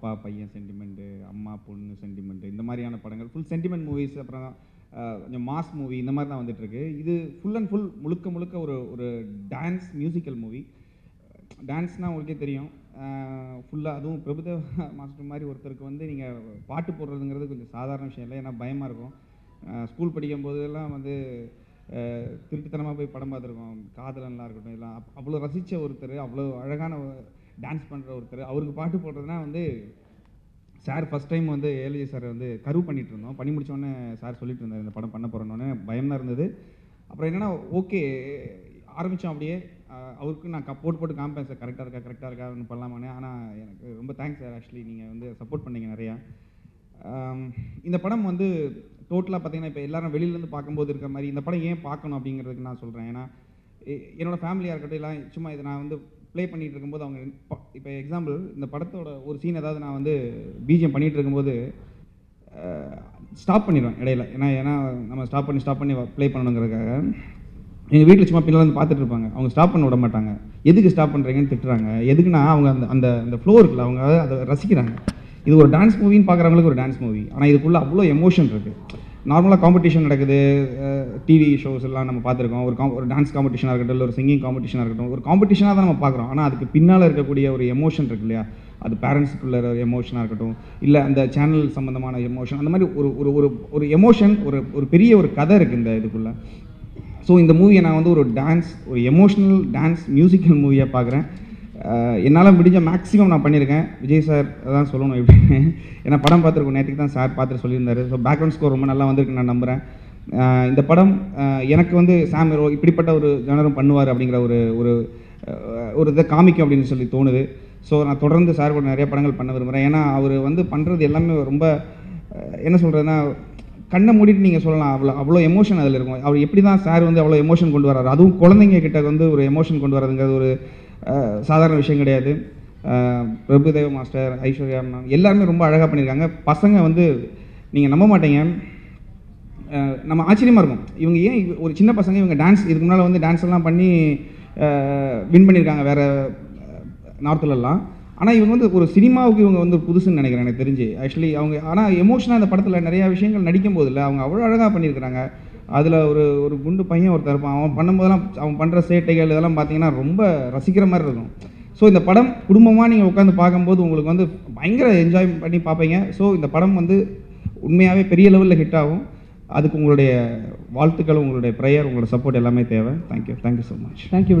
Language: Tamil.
அப்பா பையன் சென்டிமெண்ட்டு அம்மா பொண்ணு சென்டிமெண்ட்டு இந்த மாதிரியான படங்கள். ஃபுல் சென்டிமெண்ட் மூவிஸ் அப்புறம் கொஞ்சம் மாஸ் மூவி இந்த மாதிரி தான் வந்துட்டுருக்கு இது ஃபுல் அண்ட் ஃபுல் முழுக்க முழுக்க ஒரு ஒரு டான்ஸ் மியூசிக்கல் மூவி டான்ஸ்னால் உங்களுக்கே தெரியும். ஃபுல்லாக அதுவும் பிரபுதேவ மாஸ்டர் மாதிரி ஒருத்தருக்கு வந்து நீங்கள் பாட்டு போடுறதுங்கிறது கொஞ்சம் சாதாரண விஷயம் இல்லை. ஏன்னா பயமாக இருக்கும். ஸ்கூல் படிக்கும் போதெல்லாம் வந்து திருட்டுத்தனமாக போய் படம் பார்த்துருக்கோம். காதலன்லாம் இருக்கட்டும் எல்லாம். அவ்வளோ ரசித்த ஒருத்தர் அவ்வளோ அழகான டான்ஸ் பண்ணுற ஒருத்தர். அவருக்கு பாட்டு போடுறதுனா வந்து சார் ஃபஸ்ட் டைம் வந்து ஏஎல்ஜி சார் வந்து கருவ் பண்ணிட்டு இருந்தோம். பண்ணி முடிச்சோடனே சார் சொல்லிட்டு இருந்தார் இந்த படம் பண்ண போகிறோன்னு பயமாக இருந்தது. அப்புறம் என்னென்னா ஓகே. ஆரம்பித்தோம் அப்படியே. அவருக்கு நான் க- போட்டு போட்டு காமிப்பேன் சார் கரெக்டாக இருக்கா கரெக்டாக இருக்கா ஒன்று பண்ணலாமான்னு. ஆனால் எனக்கு ரொம்ப தேங்க்ஸ் சார் ஆக்சுவலி நீங்கள் வந்து சப்போர்ட் பண்ணீங்க நிறையா. இந்த படம் வந்து டோட்டலாக பார்த்தீங்கன்னா இப்போ எல்லாரும் வெளியிலேருந்து பார்க்கும்போது இருக்கிற மாதிரி இந்த படம் ஏன் பார்க்கணும் அப்படிங்கிறதுக்கு நான் சொல்கிறேன் ஏன்னா எ- என்னோட ஃபேமிலியாக இருக்கட்டும் எல்லாம் சும்மா இதை நான் வந்து ப்ளே பண்ணிகிட்டு இருக்கும்போது அவங்க இப்போ எக்ஸாம்பிள் இந்த படத்தோட ஒரு சீன் ஏதாவது நான் வந்து பிஜிஎம் பண்ணிகிட்டு இருக்கும்போது ஸ்டாப் பண்ணிடுவேன் இடையில. ஏன்னா ஏன்னா நம்ம ஸ்டாப் பண்ணி ஸ்டாப் பண்ணி ப்ளே பண்ணணுங்கிறதுக்காக. எங்கள் வீட்டில் சும்மா பின்னால் வந்து பார்த்துட்டு இருப்பாங்க. அவங்க ஸ்டாப் பண்ண விட மாட்டாங்க. எதுக்கு ஸ்டாப் பண்ணுறீங்கன்னு திட்டுறாங்க. எதுக்குன்னா அவங்க அந்த அந்த அந்த ஃப்ளோ இருக்குல்ல அவங்க அதை ரசிக்கிறாங்க. இது ஒரு டான்ஸ் மூவின்னு பார்க்குறவங்களுக்கு ஒரு டான்ஸ் மூவி ஆனால் இதுக்குள்ளே அவ்வளோ எமோஷன் இருக்குது நார்மலாக காம்படிஷன் நடக்குது டிவி ஷோஸ் எல்லாம் நம்ம பார்த்துருக்கோம். ஒரு காம் ஒரு டான்ஸ் காம்படிஷனாக இருக்கட்டும் இல்லை ஒரு சிங்கிங் காம்படிஷனாக இருக்கட்டும் ஒரு காம்படிஷனாக தான் நம்ம பார்க்குறோம். ஆனால் அதுக்கு பின்னால் இருக்கக்கூடிய ஒரு எமோஷன் இருக்கு இல்லையா? அது பேரண்ட்ஸுக்குள்ள ஒரு எமோஷனாக இருக்கட்டும் இல்லை அந்த சேனல் சம்மந்தமான எமோஷன் அந்த மாதிரி ஒரு ஒரு ஒரு ஒரு எமோஷன் ஒரு ஒரு பெரிய ஒரு கதை இருக்குது இந்த இதுக்குள்ளே. ஸோ இந்த மூவியை நான் வந்து ஒரு டான்ஸ் ஒரு எமோஷ்னல் டான்ஸ் மியூசிக்கல் மூவியாக பார்க்குறேன். என்னால் முடிஞ்ச மேக்ஸிமம் நான் பண்ணியிருக்கேன். விஜய் சார் அதான் சொல்லணும் எப்படின்னு ஏன்னா படம் பார்த்துருக்கோம். நேற்றுக்கு தான் சார் பார்த்துட்டு சொல்லியிருந்தாரு. ஸோ பேக்ரவுண்ட் ஸ்கோர் ரொம்ப நல்லா வந்திருக்கு நான் நம்புகிறேன் இந்த படம் எனக்கு வந்து சாம் ஹீரோ இப்படிப்பட்ட ஒரு ஜனரும் பண்ணுவார் அப்படிங்கிற ஒரு ஒரு ஒரு இதை காமிக்கும் அப்படின்னு சொல்லி தோணுது. ஸோ நான் தொடர்ந்து சார் கூட நிறைய படங்கள் பண்ண விரும்புகிறேன் ஏன்னா அவர் வந்து பண்ணுறது எல்லாமே ரொம்ப என்ன சொல்கிறதுன்னா கண்ணை மூடிட்டு நீங்கள் சொல்லலாம். அவ்வளோ அவ்வளோ எமோஷன் அதில் இருக்கும். அவர் எப்படி தான் சார் வந்து அவ்வளோ எமோஷன் கொண்டு வராரு அதுவும் குழந்தைங்க கிட்ட வந்து ஒரு எமோஷன் கொண்டு வரதுங்கிறது ஒரு சாதாரண விஷயம் கிடையாது. அஹ், பிரபுதேவ மாஸ்டர் ஐஸ்வர்யா மேம் எல்லாருமே ரொம்ப அழகாக பண்ணியிருக்காங்க. பசங்க வந்து நீங்கள் நம்ப மாட்டீங்க. நம்ம ஆச்சரியமாக இருக்கும். இவங்க ஏன் ஒரு சின்ன பசங்க இவங்க டான்ஸ் இதுக்கு முன்னால் வந்து டான்ஸ் எல்லாம் பண்ணி வின் பண்ணியிருக்காங்க வேறு நார்த்துலலாம் ஆனால் இவங்க வந்து ஒரு சினிமாவுக்கு இவங்க வந்து புதுசுன்னு நினைக்கிறேன் எனக்கு தெரிஞ்சு. ஆக்சுவலி அவங்க ஆனால் எமோஷனாக அந்த படத்தில் நிறையா விஷயங்கள் நடிக்கும் போதில்ல அவங்க அவ்வளோ அழகாக பண்ணியிருக்கிறாங்க. அதில் ஒரு ஒரு குண்டு பையன் ஒருத்தர் இருப்பான். அவன் பண்ணும்போதெல்லாம் அவன் பண்ணுற சேட்டைகள் இதெல்லாம் பார்த்தீங்கன்னா ரொம்ப ரசிக்கிற மாதிரி இருக்கும். ஸோ இந்த படம் குடும்பமாக நீங்கள் உட்காந்து பார்க்கும்போது உங்களுக்கு வந்து பயங்கர என்ஜாய் பண்ணி பார்ப்பீங்க. ஸோ இந்த படம் வந்து உண்மையாகவே பெரிய லெவலில் ஹிட் ஆகும். அதுக்கு உங்களுடைய வாழ்த்துக்கள் உங்களுடைய ப்ரேயர் உங்களோட சப்போர்ட் எல்லாமே தேவை. Thank you thank you so much thank you